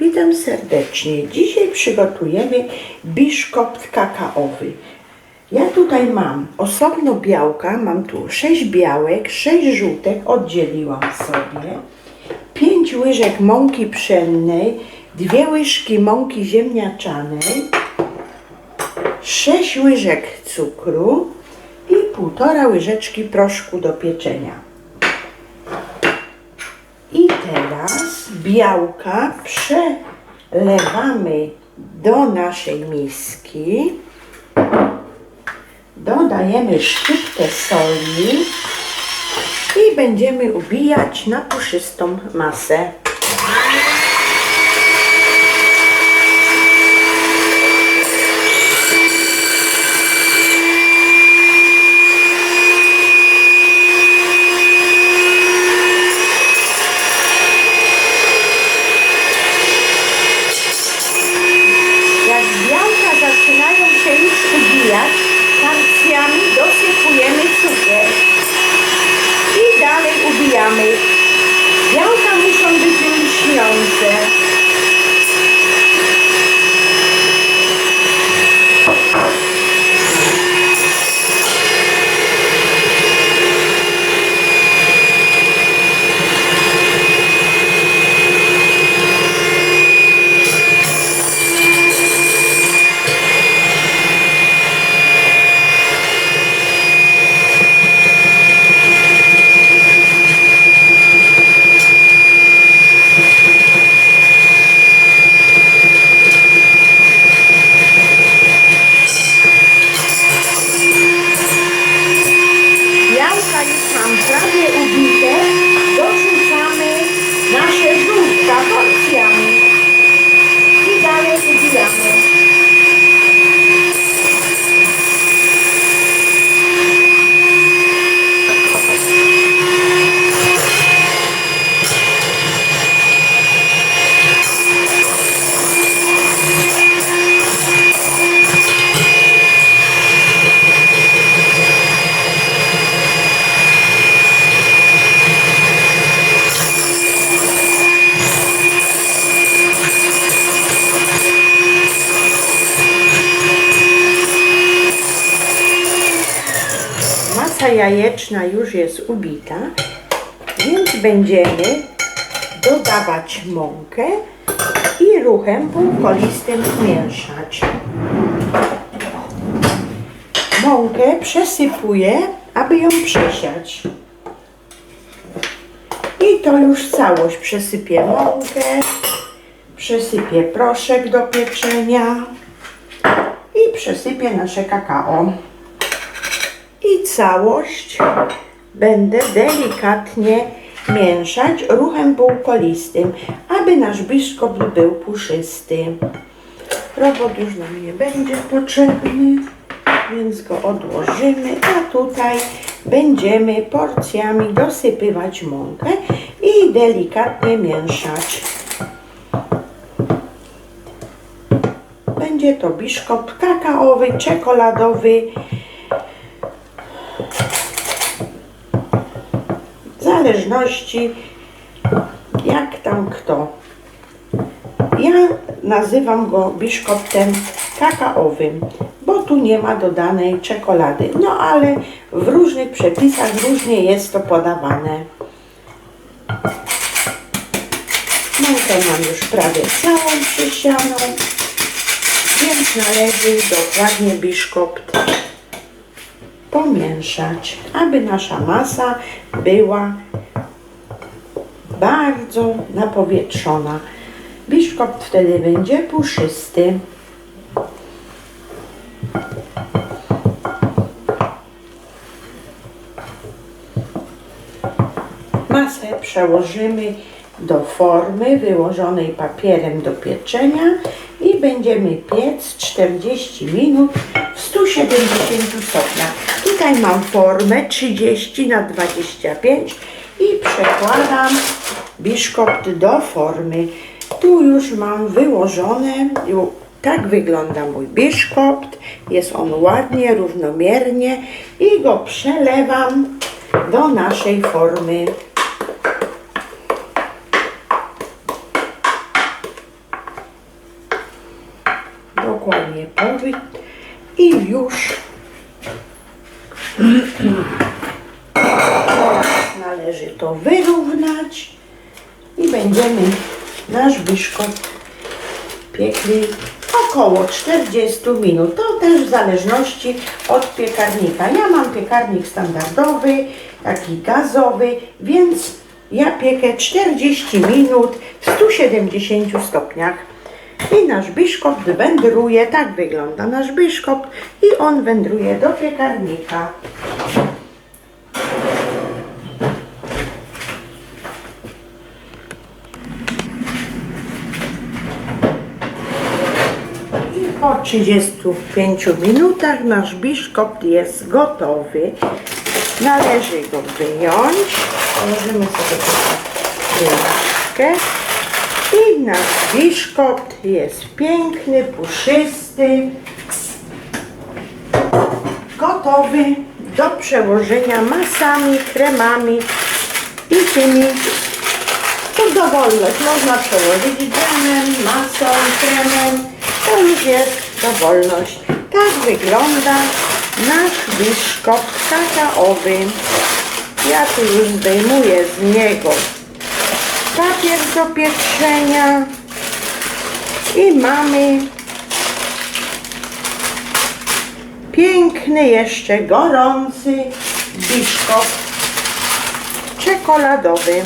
Witam serdecznie. Dzisiaj przygotujemy biszkopt kakaowy. Ja tutaj mam osobno białka, mam tu 6 białek, 6 żółtek, oddzieliłam sobie. 5 łyżek mąki pszennej, 2 łyżki mąki ziemniaczanej, 6 łyżek cukru i 1,5 łyżeczki proszku do pieczenia. Teraz białka przelewamy do naszej miski. Dodajemy szczyptę soli i będziemy ubijać na puszystą masę. Jajeczna już jest ubita, więc będziemy dodawać mąkę i ruchem półkolistym mieszać. Mąkę przesypuję, aby ją przesiać. I to już całość. Przesypię mąkę, przesypię proszek do pieczenia i przesypię nasze kakao i całość będę delikatnie mieszać ruchem półkolistym, aby nasz biszkopt był puszysty. Robot już nam nie będzie potrzebny, więc go odłożymy, a tutaj będziemy porcjami dosypywać mąkę i delikatnie mieszać. Będzie to biszkopt kakaowy, czekoladowy, zależności jak tam kto. Ja nazywam go biszkoptem kakaowym, bo tu nie ma dodanej czekolady. No ale w różnych przepisach różnie jest to podawane. Mąkę mam już prawie całą przysianą, więc należy dokładnie biszkopt pomieszać, aby nasza masa była bardzo napowietrzona. Biszkopt wtedy będzie puszysty. Masę przełożymy do formy wyłożonej papierem do pieczenia i będziemy piec 40 minut w 170 stopniach. Tutaj mam formę 30 na 25 i przekładam biszkopt do formy. Tu już mam wyłożone, tak wygląda mój biszkopt. Jest on ładnie, równomiernie i go przelewam do naszej formy. Dokładnie powyt i już teraz należy to wyrównać i będziemy nasz biszkopt piekli około 40 minut. To też w zależności od piekarnika. Ja mam piekarnik standardowy, taki gazowy, więc ja piekę 40 minut w 170 stopniach. I nasz biszkopt wędruje, tak wygląda nasz biszkopt i on wędruje do piekarnika. I po 35 minutach nasz biszkopt jest gotowy. Należy go wyjąć. Położymy sobie wyłączkę. Nasz biszkopt jest piękny, puszysty. Gotowy do przełożenia masami, kremami i tymi to dowolność. Można przełożyć dżemem, masą, kremem. To już jest dowolność. Tak wygląda nasz biszkopt kakaowy. Ja tu już zdejmuję z niego papier do pieczenia i mamy piękny, jeszcze gorący biszkopt czekoladowy.